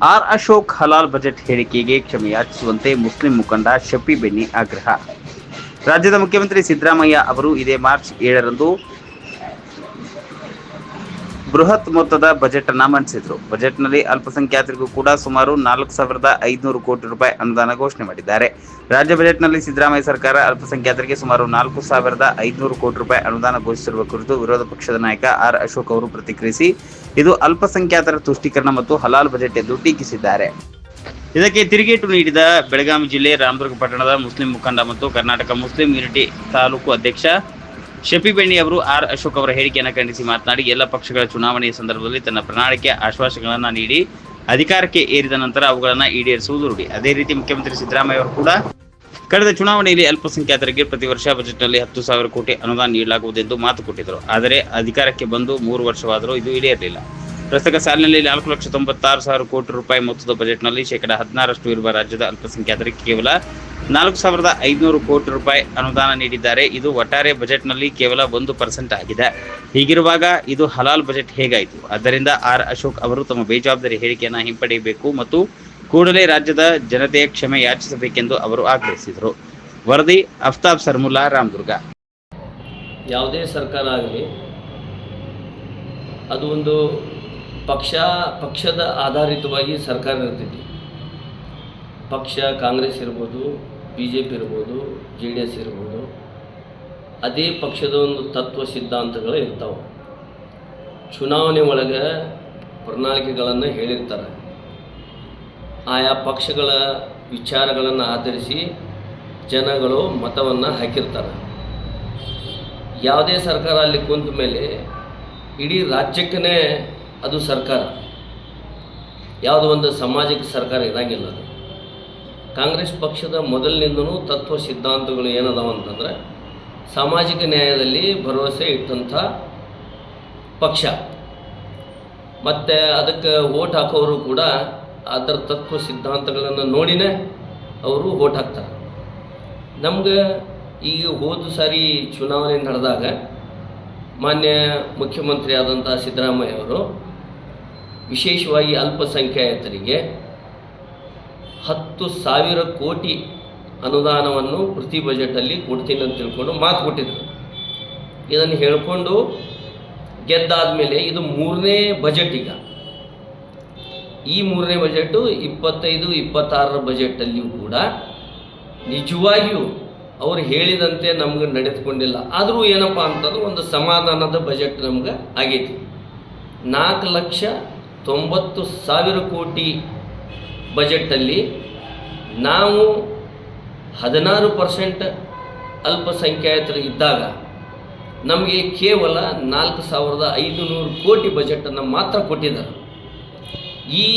R Ashok ಹಲಾಲ್ budget ಹೇಳಿಕೆಗೆ ಕ್ಷಮೆಯಾಚಿಸುವಂತೆ Muslim ಮುಖಂಡ ಶಫಿ ಬೆನ್ನಿ ಆಗ್ರಹ. ರಾಜ್ಯದ ಮುಖ್ಯಮಂತ್ರಿ ಸಿದ್ದರಾಮಯ್ಯ ಅವರು ಇದೇ ಮಾರ್ಚ್ ಏಳರಂದು ಬೃಹತ್ ಮೊತ್ತದ ಬಜೆಟ್ ಅನ್ನ ಮಂಡಿಸಿದ್ರು. ಬಜೆಟ್ನಲ್ಲಿ ಅಲ್ಪಸಂಖ್ಯಾತರಿಗೂ ಕೂಡ ಸುಮಾರು ನಾಲ್ಕು ಸಾವಿರದ ಐದುನೂರು ಕೋಟಿ ರೂಪಾಯಿ ಅನುದಾನ ಘೋಷಣೆ ಮಾಡಿದ್ದಾರೆ. ರಾಜ್ಯ ಬಜೆಟ್ನಲ್ಲಿ ಸಿದ್ದರಾಮಯ್ಯ ಸರ್ಕಾರ ಅಲ್ಪಸಂಖ್ಯಾತರಿಗೆ ಸುಮಾರು ನಾಲ್ಕು ಸಾವಿರದ ಐದುನೂರು ಕೋಟಿ ರೂಪಾಯಿ ಅನುದಾನ ಘೋಷಿಸಿರುವ ಕುರಿತು ವಿರೋಧ ಪಕ್ಷದ ನಾಯಕ ಆರ್ ಅಶೋಕ್ ಅವರು ಪ್ರತಿಕ್ರಿಯಿಸಿ, ಇದು ಅಲ್ಪಸಂಖ್ಯಾತರ ತುಷ್ಟೀಕರಣ ಮತ್ತು ಹಲಾಲ್ ಬಜೆಟ್ ಎಂದು ಟೀಕಿಸಿದ್ದಾರೆ. ಇದಕ್ಕೆ ತಿರುಗೇಟು ನೀಡಿದ ಬೆಳಗಾವಿ ಜಿಲ್ಲೆ ರಾಮದುರ್ಗ ಪಟ್ಟಣದ ಮುಸ್ಲಿಂ ಮುಖಂಡ ಮತ್ತು ಕರ್ನಾಟಕ ಮುಸ್ಲಿಂ ಯೂನಿಟಿ ತಾಲೂಕು ಅಧ್ಯಕ್ಷ ಶಫಿ ಬೆಣ್ಣಿ ಅವರು ಆರ್ ಅಶೋಕ್ ಅವರ ಹೇಳಿಕೆಯನ್ನು ಖಂಡಿಸಿ ಮಾತನಾಡಿ, ಎಲ್ಲ ಪಕ್ಷಗಳ ಚುನಾವಣೆಯ ಸಂದರ್ಭದಲ್ಲಿ ತನ್ನ ಪ್ರಣಾಳಿಕೆ, ಆಶ್ವಾಸಗಳನ್ನು ನೀಡಿ, ಅಧಿಕಾರಕ್ಕೆ ಏರಿದ ನಂತರ ಅವುಗಳನ್ನು ಈಡೇರಿಸುವುದು ರೂಢಿ. ಅದೇ ರೀತಿ ಮುಖ್ಯಮಂತ್ರಿ ಸಿದ್ದರಾಮಯ್ಯ ಅವರು ಕೂಡ ಕಳೆದ ಚುನಾವಣೆಯಲ್ಲಿ ಅಲ್ಪಸಂಖ್ಯಾತರಿಗೆ ಪ್ರತಿ ವರ್ಷ ಬಜೆಟ್ನಲ್ಲಿ ಹತ್ತು ಸಾವಿರ ಕೋಟಿ ಅನುದಾನ ನೀಡಲಾಗುವುದೆಂದು ಮಾತು ಕೊಟ್ಟಿದ್ದರು. ಆದರೆ ಅಧಿಕಾರಕ್ಕೆ ಬಂದು ಮೂರು ವರ್ಷವಾದರೂ ಇದು ಈಡೇರಲಿಲ್ಲ ಪ್ರಸಕ್ತ ಸಾಲಿನಲ್ಲಿ ನಾಲ್ಕು ಲಕ್ಷ ತೊಂಬತ್ತಾರು ಸಾವಿರ ಕೋಟಿ ರೂಪಾಯಿ ಮೊತ್ತದ ಬಜೆಟ್ನಲ್ಲಿ ಶೇಕಡ ಹದಿನಾರಷ್ಟು ಇರುವ ರಾಜ್ಯದ ಅಲ್ಪಸಂಖ್ಯಾತರಿಗೆ ಕೇವಲ ನಾಲ್ಕು ಸಾವಿರದ ಐದುನೂರು ಕೋಟಿ ರೂಪಾಯಿ ಅನುದಾನ ನೀಡಿದ್ದಾರೆ. ಇದು ಒಟ್ಟಾರೆ ಬಜೆಟ್ನಲ್ಲಿ ಕೇವಲ ಒಂದು ಪರ್ಸೆಂಟ್ ಆಗಿದೆ. ಹೀಗಿರುವಾಗ ಇದು ಹಲಾಲ್ ಬಜೆಟ್ ಹೇಗಾಯಿತು? ಆದ್ದರಿಂದ ಆರ್ ಅಶೋಕ್ ಅವರು ತಮ್ಮ ಬೇಜವಾಬ್ದಾರಿ ಹೇಳಿಕೆಯನ್ನು ಹಿಂಪಡೆಯಬೇಕು ಮತ್ತು ಕೂಡಲೇ ರಾಜ್ಯದ ಜನತೆಯ ಕ್ಷಮೆ ಯಾಚಿಸಬೇಕೆಂದು ಅವರು ಆಗ್ರಹಿಸಿದರು. ವರದಿ ಅಫ್ತಾಬ್ ಸರ್ಮುಲ್ಲಾ, ರಾಮದುರ್ಗ. ಯಾವುದೇ ಸರ್ಕಾರ ಆಗಲಿ, ಅದು ಒಂದು ಪಕ್ಷ, ಪಕ್ಷದ ಆಧಾರಿತವಾಗಿ ಸರ್ಕಾರ ಇರ್ತೈತಿ. ಪಕ್ಷ, ಕಾಂಗ್ರೆಸ್ ಇರ್ಬೋದು ಬಿ ಜೆ ಪಿ ಇರ್ಬೋದು, ಜೆ ಡಿ ಎಸ್ ಇರ್ಬೋದು, ಅದೇ ಪಕ್ಷದ ಒಂದು ತತ್ವ ಸಿದ್ಧಾಂತಗಳು ಇರ್ತಾವೆ. ಚುನಾವಣೆ ಒಳಗೆ ಪ್ರಣಾಳಿಕೆಗಳನ್ನು ಹೇಳಿರ್ತಾರೆ. ಆಯಾ ಪಕ್ಷಗಳ ವಿಚಾರಗಳನ್ನು ಆಧರಿಸಿ ಜನಗಳು ಮತವನ್ನು ಹಾಕಿರ್ತಾರೆ. ಯಾವುದೇ ಸರ್ಕಾರ ಅಲ್ಲಿ ಕುಂತ ಮೇಲೆ ಇಡೀ ರಾಜ್ಯಕ್ಕೇ ಅದು ಸರ್ಕಾರ. ಯಾವುದೋ ಒಂದು ಸಾಮಾಜಿಕ ಸರ್ಕಾರ ಇದಾಗಿಲ್ಲ ಅದು. ಕಾಂಗ್ರೆಸ್ ಪಕ್ಷದ ಮೊದಲಿನಿಂದನೂ ತತ್ವ ಸಿದ್ಧಾಂತಗಳು ಏನದಾವ ಅಂತಂದ್ರೆ, ಸಾಮಾಜಿಕ ನ್ಯಾಯದಲ್ಲಿ ಭರವಸೆ ಇಟ್ಟಂಥ ಪಕ್ಷ. ಮತ್ತು ಅದಕ್ಕೆ ಓಟ್ ಹಾಕೋರು ಕೂಡ ಅದರ ತತ್ವ ಸಿದ್ಧಾಂತಗಳನ್ನು ನೋಡಿನೇ ಅವರು ಓಟ್ ಹಾಕ್ತಾರೆ. ನಮ್ಗೆ ಈಗ ಹೋದ ಸಾರಿ ಚುನಾವಣೆ ನಡೆದಾಗ ಮಾನ್ಯ ಮುಖ್ಯಮಂತ್ರಿ ಆದಂಥ ಸಿದ್ದರಾಮಯ್ಯ ಅವರು ವಿಶೇಷವಾಗಿ ಅಲ್ಪಸಂಖ್ಯಾತರಿಗೆ ಹತ್ತು ಸಾವಿರ ಕೋಟಿ ಅನುದಾನವನ್ನು ಪ್ರತಿ ಬಜೆಟಲ್ಲಿ ಕೊಡ್ತೀನಿ ಅಂತ ತಿಳ್ಕೊಂಡು ಮಾತು ಕೊಟ್ಟಿದ್ರು. ಇದನ್ನು ಹೇಳಿಕೊಂಡು ಗೆದ್ದಾದ ಮೇಲೆ ಇದು ಮೂರನೇ ಬಜೆಟ್ ಈಗ. ಈ ಮೂರನೇ ಬಜೆಟು ಇಪ್ಪತ್ತೈದು, ಇಪ್ಪತ್ತಾರರ ಬಜೆಟಲ್ಲಿಯೂ ಕೂಡ ನಿಜವಾಗಿಯೂ ಅವರು ಹೇಳಿದಂತೆ ನಮ್ಗೆ ನಡೆದುಕೊಂಡಿಲ್ಲ. ಆದರೂ ಏನಪ್ಪ ಅಂತಂದ್ರೆ ಒಂದು ಸಮಾಧಾನದ ಬಜೆಟ್ ನಮ್ಗೆ ಆಗೈತಿ. ನಾಲ್ಕು ಲಕ್ಷ ತೊಂಬತ್ತು ಸಾವಿರ ಕೋಟಿ ಬಜೆಟಲ್ಲಿ ನಾವು ಹದಿನಾರು ಪರ್ಸೆಂಟ್ ಅಲ್ಪಸಂಖ್ಯಾತರು ಇದ್ದಾಗ ನಮಗೆ ಕೇವಲ ನಾಲ್ಕು ಸಾವಿರದ ಐದುನೂರು ಕೋಟಿ ಬಜೆಟನ್ನು ಮಾತ್ರ ಕೊಟ್ಟಿದ್ದಾರೆ. ಈ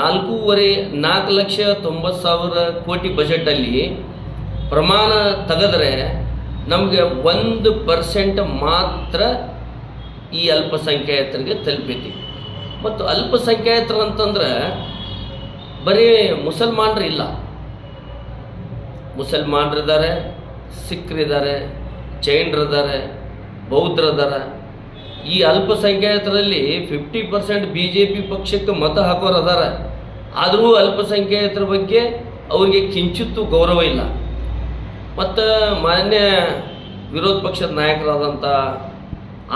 ನಾಲ್ಕೂವರೆ ನಾಲ್ಕು ಲಕ್ಷ ತೊಂಬತ್ತು ಸಾವಿರ ಕೋಟಿ ಬಜೆಟಲ್ಲಿ ಪ್ರಮಾಣ ತೆಗೆದ್ರೆ ನಮಗೆ ಒಂದು ಪರ್ಸೆಂಟ್ ಮಾತ್ರ ಈ ಅಲ್ಪಸಂಖ್ಯಾತರಿಗೆ ತಲುಪೈತಿ. ಮತ್ತು ಅಲ್ಪಸಂಖ್ಯಾತರು ಅಂತಂದ್ರೆ ಬರೀ ಮುಸಲ್ಮಾನರು ಇಲ್ಲ. ಮುಸಲ್ಮಾನರಿದ್ದಾರೆ, ಸಿಖ್ರಿದ್ದಾರೆ, ಜೈನರಿದ್ದಾರೆ ಬೌದ್ಧರಿದ್ದಾರೆ ಈ ಅಲ್ಪಸಂಖ್ಯಾತರಲ್ಲಿ fifty percent B J P ಪಕ್ಷಕ್ಕೆ ಮತ ಹಾಕೋರು ಅದಾರ. ಆದರೂ ಅಲ್ಪಸಂಖ್ಯಾತರ ಬಗ್ಗೆ ಅವರಿಗೆ ಕಿಂಚಿತ್ತೂ ಗೌರವ ಇಲ್ಲ. ಮತ್ತು ಮಾನ್ಯ ವಿರೋಧ ಪಕ್ಷದ ನಾಯಕರಾದಂಥ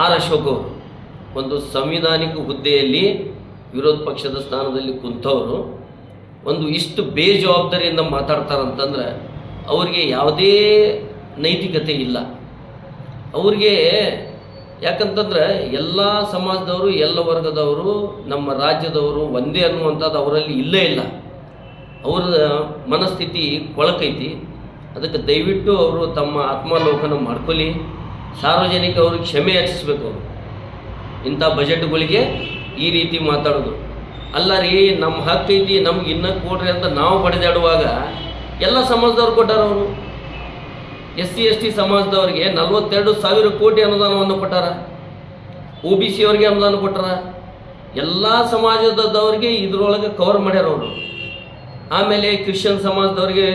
ಆರ್ ಅಶೋಕ್ ಅವರು ಒಂದು ಸಂವಿಧಾನಿಕ ಹುದ್ದೆಯಲ್ಲಿ ವಿರೋಧ ಪಕ್ಷದ ಸ್ಥಾನದಲ್ಲಿ ಕುಂತವರು, ಒಂದು ಇಷ್ಟು ಬೇಜವಾಬ್ದಾರಿಯಿಂದ ಮಾತಾಡ್ತಾರಂತಂದ್ರೆ ಅವ್ರಿಗೆ ಯಾವುದೇ ನೈತಿಕತೆ ಇಲ್ಲ. ಅವ್ರಿಗೆ ಯಾಕಂತಂದ್ರೆ ಎಲ್ಲ ಸಮಾಜದವರು, ಎಲ್ಲ ವರ್ಗದವರು, ನಮ್ಮ ರಾಜ್ಯದವರು ಒಂದೇ ಅನ್ನುವಂಥದ್ದು ಅವರಲ್ಲಿ ಇಲ್ಲೇ ಇಲ್ಲ. ಅವರ ಮನಸ್ಥಿತಿ ಕೊಳಕೈತಿ. ಅದಕ್ಕೆ ದಯವಿಟ್ಟು ಅವರು ತಮ್ಮ ಆತ್ಮಾಲೋಕನ ಮಾಡ್ಕೊಳ್ಳಿ. ಸಾರ್ವಜನಿಕ ಅವ್ರಿಗೆ ಕ್ಷಮೆ ಯಾಚಿಸ್ಬೇಕು ಅವರು. ಇಂಥ ಬಜೆಟ್ಗಳಿಗೆ ಈ ರೀತಿ ಮಾತಾಡೋದು. ಅಲ್ಲ ರೀ ನಮ್ಮ ಹಕ್ಕೈತಿ ನಮ್ಗೆ ಇನ್ನೂ ಕೊಡ್ರಿ ಅಂತ ನಾವು ಬಡಿದಾಡುವಾಗ ಎಲ್ಲ ಸಮಾಜದವ್ರು ಕೊಟ್ಟಾರ ಅವರು. ಎಸ್ ಸಿ ಎಸ್ ಟಿ ಸಮಾಜದವ್ರಿಗೆ ನಲ್ವತ್ತೆರಡು ಸಾವಿರ ಕೋಟಿ ಅನುದಾನವನ್ನು ಕೊಟ್ಟಾರ. ಒ ಬಿ ಸಿ ಅವ್ರಿಗೆ ಅನುದಾನ ಕೊಟ್ಟಾರ. ಎಲ್ಲ ಸಮಾಜದವ್ರಿಗೆ ಇದ್ರೊಳಗೆ ಕವರ್ ಮಾಡ್ಯಾರ ಅವರು. ಆಮೇಲೆ ಕ್ರಿಶ್ಚಿಯನ್ ಸಮಾಜದವ್ರಿಗೆ,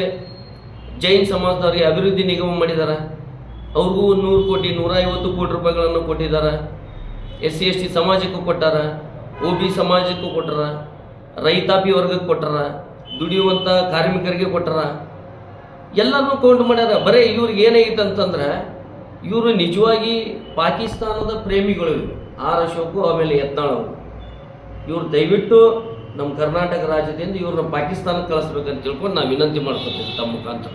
ಜೈನ್ ಸಮಾಜದವ್ರಿಗೆ ಅಭಿವೃದ್ಧಿ ನಿಗಮ ಮಾಡಿದ್ದಾರೆ ಅವ್ರಿಗೂ ನೂರು ಕೋಟಿ ನೂರ ಐವತ್ತು ಕೋಟಿ ರೂಪಾಯಿಗಳನ್ನು ಕೊಟ್ಟಿದ್ದಾರೆ ಎಸ್ ಸಿ ಎಸ್ ಟಿ ಸಮಾಜಕ್ಕೂ ಕೊಟ್ಟಾರ ಒ ಬಿ ಸಮಾಜಕ್ಕೂ ಕೊಟ್ಟಾರ, ರೈತಾಪಿ ವರ್ಗಕ್ಕೆ ಕೊಟ್ಟಾರ ದುಡಿಯುವಂಥ ಕಾರ್ಮಿಕರಿಗೆ ಕೊಟ್ಟಾರ. ಎಲ್ಲರೂ ಕೌಂಟ್ ಮಾಡ್ಯಾರ. ಬರೀ ಇವ್ರಿಗೆ ಏನಾಗಿತ್ತು ಅಂತಂದ್ರೆ ಇವರು ನಿಜವಾಗಿ ಪಾಕಿಸ್ತಾನದ ಪ್ರೇಮಿಗಳು. ಆರ್ ಅಶೋಕು ಆಮೇಲೆ ಯತ್ನಾಳ್ ಇವ್ರು ದಯವಿಟ್ಟು ನಮ್ಮ ಕರ್ನಾಟಕ ರಾಜ್ಯದಿಂದ ಇವ್ರನ್ನ ಪಾಕಿಸ್ತಾನಕ್ಕೆ ಕಳಿಸ್ಬೇಕಂತ ತಿಳ್ಕೊಂಡು ನಾವು ವಿನಂತಿ ಮಾಡ್ಕೊತೀವಿ ತಮ್ಮ ಮುಖಾಂತರ.